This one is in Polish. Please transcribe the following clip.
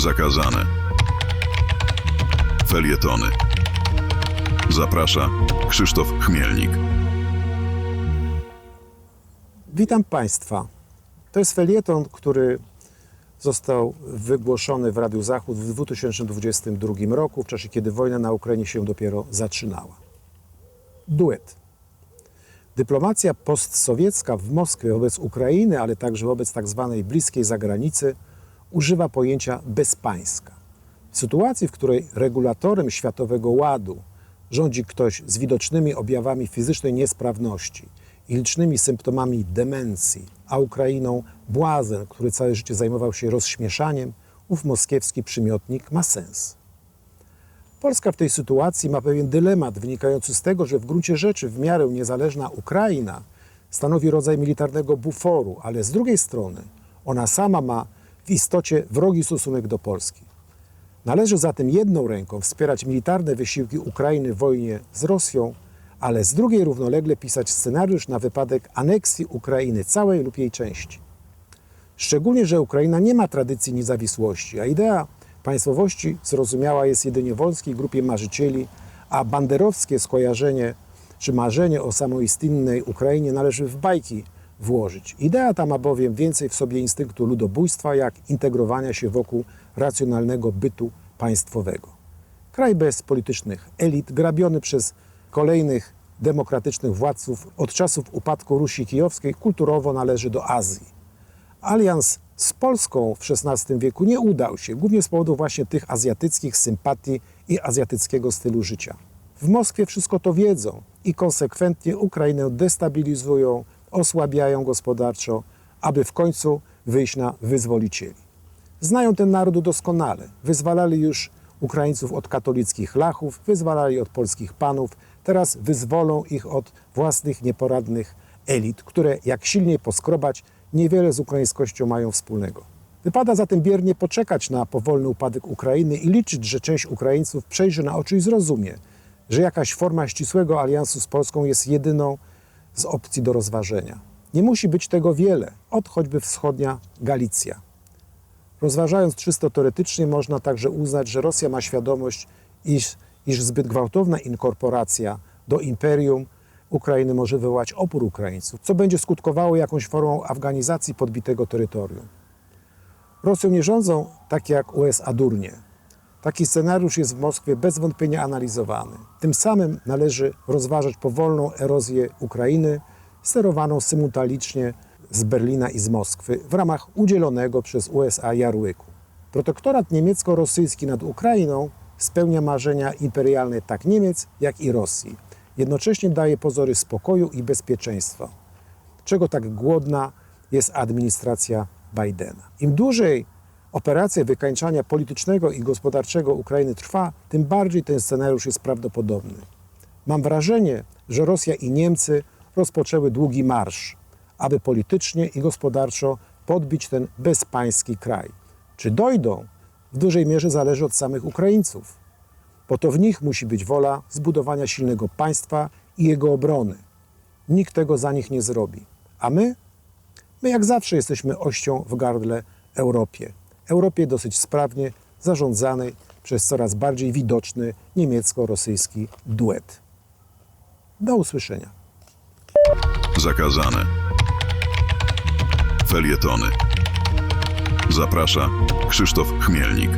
Zakazane. Felietony. Zaprasza Krzysztof Chmielnik. Witam Państwa. To jest felieton, który został wygłoszony w Radiu Zachód w 2022 roku, w czasie kiedy wojna na Ukrainie się dopiero zaczynała. Duet. Dyplomacja postsowiecka w Moskwie wobec Ukrainy, ale także wobec tzw. bliskiej zagranicy, używa pojęcia bezpańska. W sytuacji, w której regulatorem światowego ładu rządzi ktoś z widocznymi objawami fizycznej niesprawności i licznymi symptomami demencji, a Ukrainą błazen, który całe życie zajmował się rozśmieszaniem, ów moskiewski przymiotnik ma sens. Polska w tej sytuacji ma pewien dylemat wynikający z tego, że w gruncie rzeczy w miarę niezależna Ukraina stanowi rodzaj militarnego buforu, ale z drugiej strony ona sama ma w istocie wrogi stosunek do Polski. Należy zatem jedną ręką wspierać militarne wysiłki Ukrainy w wojnie z Rosją, ale z drugiej równolegle pisać scenariusz na wypadek aneksji Ukrainy całej lub jej części. Szczególnie, że Ukraina nie ma tradycji niezawisłości, a idea państwowości zrozumiała jest jedynie wąskiej grupie marzycieli, a banderowskie skojarzenie czy marzenie o samoistynnej Ukrainie należy w bajki włożyć. Idea ta ma bowiem więcej w sobie instynktu ludobójstwa, jak integrowania się wokół racjonalnego bytu państwowego. Kraj bez politycznych elit, grabiony przez kolejnych demokratycznych władców od czasów upadku Rusi Kijowskiej, kulturowo należy do Azji. Alians z Polską w XVI wieku nie udał się, głównie z powodu właśnie tych azjatyckich sympatii i azjatyckiego stylu życia. W Moskwie wszystko to wiedzą i konsekwentnie Ukrainę destabilizują, osłabiają gospodarczo, aby w końcu wyjść na wyzwolicieli. Znają ten naród doskonale. Wyzwalali już Ukraińców od katolickich lachów, wyzwalali od polskich panów, teraz wyzwolą ich od własnych nieporadnych elit, które jak silniej poskrobać, niewiele z ukraińskością mają wspólnego. Wypada zatem biernie poczekać na powolny upadek Ukrainy i liczyć, że część Ukraińców przejrzy na oczy i zrozumie, że jakaś forma ścisłego aliansu z Polską jest jedyną z opcji do rozważenia. Nie musi być tego wiele, od choćby wschodnia Galicja. Rozważając czysto teoretycznie, można także uznać, że Rosja ma świadomość, iż, iż zbyt gwałtowna inkorporacja do imperium Ukrainy może wywołać opór Ukraińców, co będzie skutkowało jakąś formą afganizacji podbitego terytorium. Rosją nie rządzą tak jak USA durnie. Taki scenariusz jest w Moskwie bez wątpienia analizowany. Tym samym należy rozważać powolną erozję Ukrainy, sterowaną symultanicznie z Berlina i z Moskwy w ramach udzielonego przez USA jarłyku. Protektorat niemiecko-rosyjski nad Ukrainą spełnia marzenia imperialne tak Niemiec, jak i Rosji. Jednocześnie daje pozory spokoju i bezpieczeństwa, czego tak głodna jest administracja Bidena. Im dłużej operacja wykańczania politycznego i gospodarczego Ukrainy trwa, tym bardziej ten scenariusz jest prawdopodobny. Mam wrażenie, że Rosja i Niemcy rozpoczęły długi marsz, aby politycznie i gospodarczo podbić ten bezpański kraj. Czy dojdą, w dużej mierze zależy od samych Ukraińców, bo to w nich musi być wola zbudowania silnego państwa i jego obrony. Nikt tego za nich nie zrobi. A my? My jak zawsze jesteśmy ością w gardle Europie. Europie dosyć sprawnie zarządzanej przez coraz bardziej widoczny niemiecko-rosyjski duet. Do usłyszenia. Zakazane. Felietony. Zaprasza Krzysztof Chmielnik.